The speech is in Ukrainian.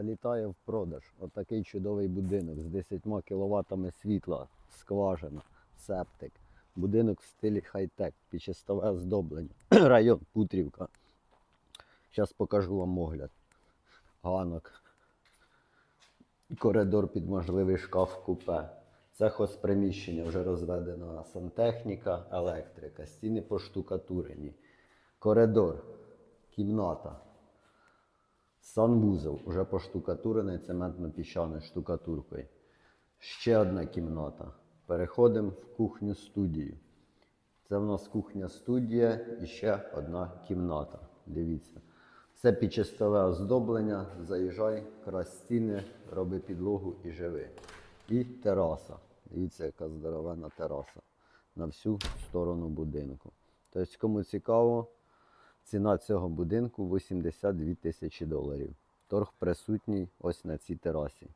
залітає в продаж. Отакий чудовий будинок з 10 кВт світла, скважина, септик. Будинок в стилі хай-тек, підчистове оздоблення. Район Путрівка. Зараз покажу вам огляд. Ганок. Коридор під можливий шкаф купе. Це хозприміщення, вже розведена сантехніка, електрика, стіни поштукатурені. Коридор, кімната. Санвузол вже поштукатурений цементно-піщаною штукатуркою. Ще одна кімната. Переходимо в кухню студію. Це в нас кухня студія і ще одна кімната. Дивіться. Це підчистове оздоблення. Заїжджай, крась стіни, роби підлогу і живи. І тераса. Дивіться, яка здоровенна тераса на всю сторону будинку. Тобто, кому цікаво, ціна цього будинку 82 тисячі доларів. Торг присутній ось на цій терасі.